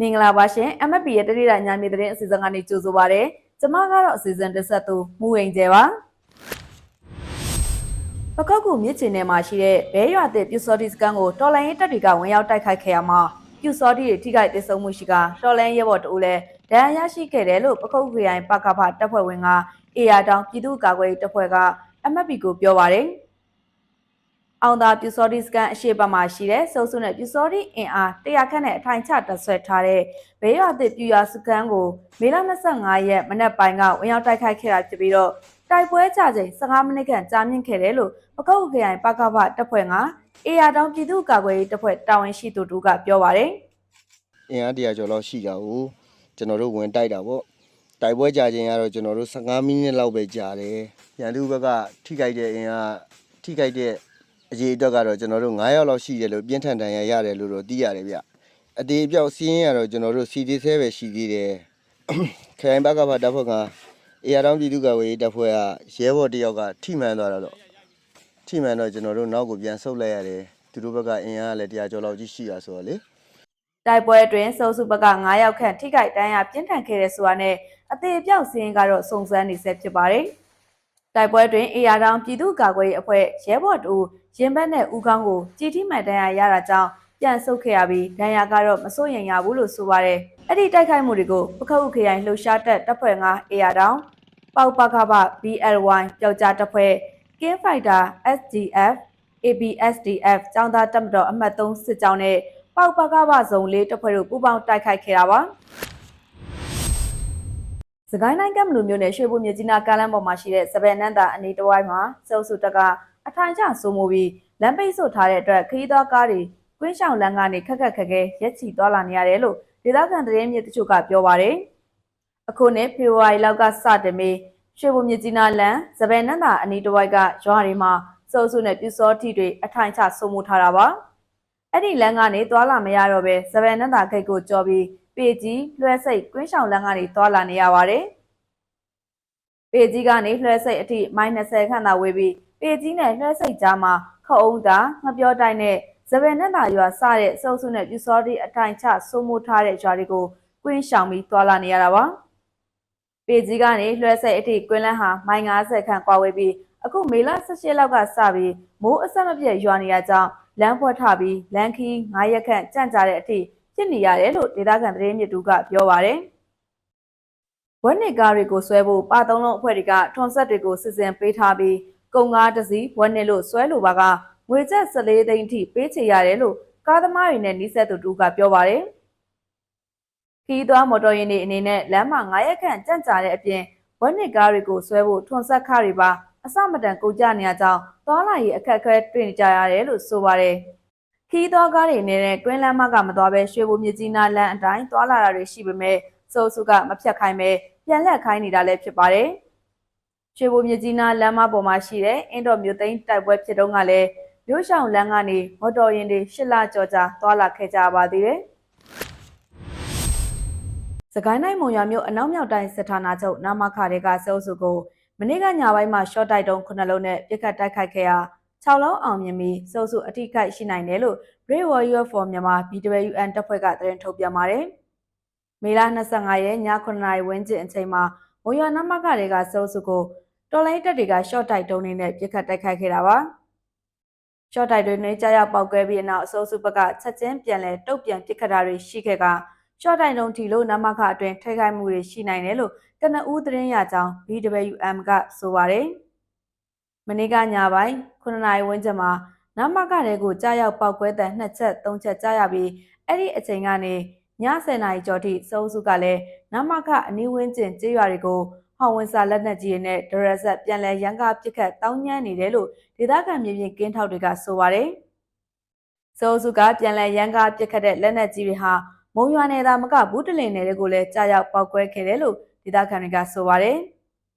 မင်္ဂလာပါရှင် MFP ရဲ့တတိယညမြေသတင်းအစီအစဉ်ကနေကြိုဆိုပါရစေ။ကျွန်မကတော့အစီအစဉ်တစ်ဆက်သူမူဝင်ကျဲပါ။ပကောက်ကူမြစ်ချင်ထဲမှာရှိတဲ့ဘဲရွာတဲ့ပြူစော်ဒီစကန်ကိုတော်လိုင်းရေးတပ်တွေကဝင်ရောက်တိုက်ခိုက်ခဲ့ရမှာပြူစော်ဒီတွေထိခိုက်ဒေဆုံးမှုရှိကတော်လိုင်းရဲဘော်တူလည်းဒဏ်ရာရရှိခဲ့တယ်လို့ပကောက်ခရိုင်ပကဖတပ်ဖွဲ့ဝင်ကအေယာတောင်ပြည်သူ့ကာကွယ်ရေးတပ်ဖွဲ့က MFP ကိုပြောပါရယ်။ အောင်သာပြူစော်ဒီစကန်အရှိတ်ဘက်မှာရှိတဲ့စုံစုနဲ့ပြူစော်ဒီအင်အား100ခန့်နဲ့အထိုင်ချတပ်ဆွဲထားတဲ့ဘေးရွာသစ်ပြူရွာစကန်ကိုမေလ25ရက်မနက်ပိုင်းကဝင်ရောက်တိုက်ခိုက်ခဲ့တာဖြစ်ပြီးတော့တိုက်ပွဲကြချိန်15မိနစ်ခန့်ကြာမြင့်ခဲ့တယ်လို့ပကောက်ခရိုင်ပကဖတပ်ဖွဲ့ကအေယာတောင်ပြည်သူ့ကာကွယ်ရေးတပ်ဖွဲ့တာဝန်ရှိသူတို့ကပြောပါတယ်အင်အားတရာကျော်လောက်ရှိတာကိုကျွန်တော်တို့ဝင်တိုက်တာပေါ့တိုက်ပွဲကြာခြင်းကတော့ကျွန်တော်တို့15မိနစ်လောက်ပဲကြာတယ်ရန်သူဘက်ကထိခိုက်တဲ့အင်အားထိခိုက်တဲ့ အရေးအတွက်ကတော့ကျွန်တော်တို့9ယောက်လောက်ရှိတယ်လို့ပြင်းထန်တန်ရရတယ်လို့တော့သိရတယ်ဗျအသေးအပြောက်စီးရင်ကတော့ကျွန်တော်တို့စီဒီဆဲပဲရှိသေးတယ်ခရိုင်ဘက်ကဖတပ်ဖွဲ့ကအေရတောင်ပြည်သူ့ကာကွယ်ရေးတပ်ဖွဲ့ကရဲဘော်တယောက်ကထိမှန်သွားတာတော့ထိမှန်တော့ကျွန်တော်တို့နောက်ကိုပြန်ဆုတ်လိုက်ရတယ်သူတို့ဘက်ကအင်အားကလည်းတရားကျော်လောက်ကြီးရှိတာဆိုတော့လေတိုက်ပွဲအတွင်းစုံစုဘက်က9ယောက်ခန့်ထိခိုက်ဒဏ်ရာပြင်းထန်ခဲ့တဲ့ဆိုတာနဲ့အသေးအပြောက်စင်းကတော့စုံစမ်းနေဆဲဖြစ်ပါတယ်။တိုက်ပွဲအတွင်းအေယာတောင်ပြည်သူ့ကာကွယ်ရေးအဖွဲ့ရဲဘော်တူ ရင်ဘတ်နဲ့ဦးခေါင်းကိုကြည်ထိမှန်ဒဏ်ရာရတာကြောင့်ပြန်ဆုတ်ခဲ့ရပြီးဒဏ်ရာကတော့မစိုးရိမ်ရဘူးလို့ဆိုပါတယ်။အဲ့ဒီတိုက်ခိုက်မှုတွေကိုပခတ်ဥခရိုင်လှူရှားတက်တပ်ဖွဲ့ကအေယာတောင်ပေါက်ပခဘ BLY ပျောက်ကြားတပ်ဖွဲ့ King Fighter SDF ABSDF ចောင်းသားတပ်မတော်အမှတ်3စစ်ကြောင်းနဲ့ပေါက်ပကပဇုံလေးတပ်ဖွဲ့တို့ပူးပေါင်းတိုက်ခိုက်ခဲ့တာပါ။စကိုင်းတိုင်းကမ္မလူမျိုးနယ်ရွှေဘုံမြကြီးနားကားလမ်းပေါ်မှာရှိတဲ့စပယ်နန်းသာအနေတဝိုင်းမှာစေအုပ်စုတပ်က အထိုင်ကျစိုးမိုးပြီးလမ်းပိတ်ဆို့ထားတဲ့အတွက်ခရီးသွားကားတွေကွင်းဆောင်လမ်းကနေခက်ခက်ခက်ခဲရက်ချီသွားလာနေရတယ်လို့ဒေသခံသတင်းမြစ်တချို့ကပြောပါတယ်။အခုနှစ်ဖေဖော်ဝါရီလောက်ကစတင်ပြီးရွှေဘုံမြကြီးနားလမ်းစပယ်နန်းသာအနီးတစ်ဝိုက်ကရွာတွေမှာစောစုနဲ့ပြူစောထီတွေအထိုင်ချစိုးမိုးထားတာပါ။အဲ့ဒီလမ်းကနေသွားလာမရတော့ပဲစပယ်နန်းသာဂိတ်ကိုကျော်ပြီးပေကြီးလွှဲစိတ်ကွင်းဆောင်လမ်းကနေသွားလာနေရပါတယ်။ပေကြီးကနေလွှဲစိတ်အထိမိုင်20ခန့်သာဝေးပြီး ပေကြီးနဲ့လွှဲစိတ်ကြားမှာခအုံးသာငပြောတိုင်းနဲ့စပယ်နန်းသာရွာစတဲ့စောစုနဲ့ပြူစောထီအထိုင်ချစိုးမိုးထားတဲ့ရွာတွေကိုကွင်းဆောင်ပြီးသွားလာနေရတာပါ။ပေကြီးကနေလွှဲဆက်အထိကွင်းလန်းဟာမိုင်90ခန့်ကွာဝေးပြီးအခုမေလ18လောက်ကစပြီးမိုးအဆက်မပြတ်ရွာနေရကြောင်းလမ်းဖွက်ထပြီးလမ်းခီး9ရက်ခန့်ကြန့်ကြာတဲ့အထိဖြစ်နေရတယ်လို့ဒေသခံသတင်းမြစ်တူကပြောပါရယ်ဝက်နစ်ကားတွေကိုဆွဲဖို့ပါသုံးလုံးအဖွဲ့တွေကထွန်ဆက်တွေကိုစစ်စင်ပေးထားပြီး ကုံကားတစ်စီးဝက်နစ်လို့ဆွဲလိုပါကငွေကျပ်14သိန်းအထိပေးချေရတယ်လို့ကားသမားတွေနဲ့နှိစက်သူတူကပြောပါရယ်ခီးသွားမော်တော်ယာဉ်တွေအနေနဲ့လမ်းမှာ9ရက်ခန့်ကြန့်ကြာတဲ့အပြင်ဝက်နစ်ကားတွေကိုဆွဲဖို့ထွန်ဆက်ခါတွေပါအစမတန်ကုန်ကြနေရကြောင်းသွားလာရေးအခက်အခဲတွေ့နေကြရတယ်လို့ဆိုပါတယ်။ခီးသွားကားတွေအနေနဲ့တွင်းလမ်းမကမသွားဘဲရွှေဘိုမြကြီးနားလမ်းအတိုင်းသွားလာတာတွေရှိပေမဲ့စိုးစုကမဖြတ်ခိုင်းပဲပြန်လက်ခိုင်းနေတာလည်းဖြစ်ပါတယ်။ ရွှေဘိုမြကြီးနားလမ်းမပေါ်မှာရှိတဲ့အင်းတော်မြို့သိမ်းတိုက်ပွဲဖြစ်တုန်းကလည်းမြို့ရှောင်းလမ်းကနေမော်တော်ယာဉ်တွေရှစ်လကြော်ကြာသွားလာခဲ့ကြပါသေးတယ်။စကိုင်းတိုင်းမုံရွာမြို့အနောက်မြောက်တိုင်းစစ်ဌာနချုပ်နာမခတွေကစေအုပ်စုကိုမနေ့ကညပိုင်းမှာရှော့တိုက်တုံး9လုံးနဲ့ပြစ်ခတ်တိုက်ခိုက်ခဲ့ရာ6လုံးအောင်မြင်ပြီးစေအုပ်စုအထိခိုက်ရှိနိုင်တယ်လို့ Brave Warrior for Myanmar BWN တပ်ဖွဲ့ကသတင်းထုတ်ပြန်ပါတယ်။မေလ25ရက်ည9နာရီဝန်းကျင်အချိန်မှာမုံရွာနာမခတွေကစေအုပ်စုကို တော်လိုင်းတပ်တွေကရှော့တိုက်တုံးနေနဲ့ပြစ်ခတ်တိုက်ခိုက်ခဲ့တာပါ။ရှော့တိုက်တွေနဲ့ကြားရောက်ပောက်ကွဲပြီးနောက်အစိုးစုဘက်ကချက်ချင်းပြန်လဲတုတ်ပြန်ပစ်ခတ်တာတွေရှိခဲ့ကရှော့တိုင်လုံးထီလို့နမခအတွင်းထိခိုက်မှုတွေရှိနိုင်တယ်လို့ကနဦးသတင်းရကြောင်း BWM ကဆိုပါတယ်။မနေ့ကညပိုင်း9နာရီဝန်းကျင်မှာနမခတဲကိုကြားရောက်ပောက်ကွဲတဲ့နှစ်ချက်သုံးချက်ကြားရပြီးအဲ့ဒီအချိန်ကနေည10နာရီကျော်ထိစုံစုကလည်းနမခအနီးဝန်းကျင်ကျေးရွာတွေကို ဟောင်ဝင်စာလက်နက်ကြီးတွေနဲ့ဒရက်ဆက်ပြန်လဲရန်ကားပစ်ခတ်တောင်းညမ်းနေတယ်လို့ဒေသခံမြေပြင်ကင်းထောက်တွေကဆိုပါတယ်။စုံစုကပြန်လဲရန်ကားပစ်ခတ်တဲ့လက်နက်ကြီးတွေဟာမုံရွာနယ်သားမကဘူးတလင်နယ်တွေကိုလည်းကြားရောက်ပောက်ကွဲခဲ့တယ်လို့ဒေသခံတွေကဆိုပါတယ်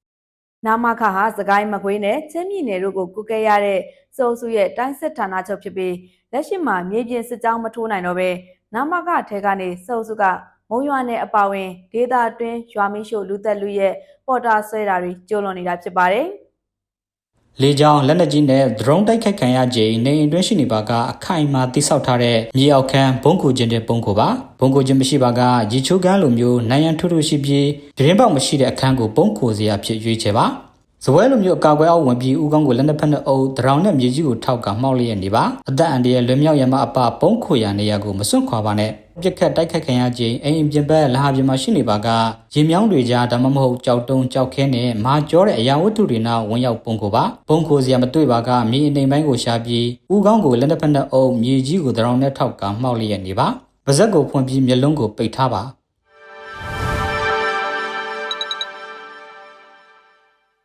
။နာမခဟာစကိုင်းမကွေးနဲ့ချင်းပြည်နယ်တို့ကိုကုကဲရတဲ့စုံစုရဲ့တိုင်းစစ်ဌာနချုပ်ဖြစ်ပြီးလက်ရှိမှာမြေပြင်စစ်ကြောင်းမထိုးနိုင်တော့ပဲနာမခထဲကနေစုံစုက မုံရွာနယ်အပါဝင်ဒေသတွင်းရွာမီးရှို့လူသက်လူရဲ့ပေါ်တာဆွဲတာတွေကျိုးလွန်နေတာဖြစ်ပါတယ်။လေကြောင်းလက်နက်ကြီးနဲ့ drone တိုက်ခိုက်ခံရခြင်းနေအိမ်တွင်းရှိနေပါကအခိုင်အမာတိဆောက်ထားတဲ့မြေအောက်ခန်းဘုံကူခြင်းတဲ့ဘုံကူပါဘုံကူခြင်းမရှိပါကရေချိုးကန်းလိုမျိုးနိုင်ရန်ထုထုရှိပြီးပြင်းပေါက်မရှိတဲ့အခန်းကိုဘုံကူစရာဖြစ်ရွေးချယ်ပါဇပွဲလိုမျိုးအကာအကွယ်အောက်ဝင်ပြီးဥကောင်းကိုလက်နှစ်ဖက်နဲ့အုပ်ဒရောင်နဲ့မြေကြီးကိုထောက်ကမှောက်လျက်နေပါအသက်အန္တရာယ်လွင်မြောက်ရမအပဘုံခွေရနေရကိုမစွန့်ခွာပါနဲ့ ပြက်ခတ်တိုက်ခတ်ခံရခြင်းအိမ်အပြင်ဘက်လဟာပြင်မှာရှိနေပါကရေမြောင်းတွေကြားဒါမှမဟုတ်ကြောက်တုံးကြောက်ခဲနဲ့မာကြောတဲ့အရာဝတ္ထုတွေနာဝင်ရောက်ပုံကိုပါပုံကိုစရာမတွေ့ပါကမြေအနေပိုင်းကိုရှာပြီးဥကောင်းကိုလက်နှစ်ဖက်နဲ့အုပ်မြေကြီးကိုဒရောင်နဲ့ထောက်ကမှောက်လျက်နေပါပါဇက်ကိုဖွင့်ပြီးမျက်လုံးကိုပိတ်ထားပါ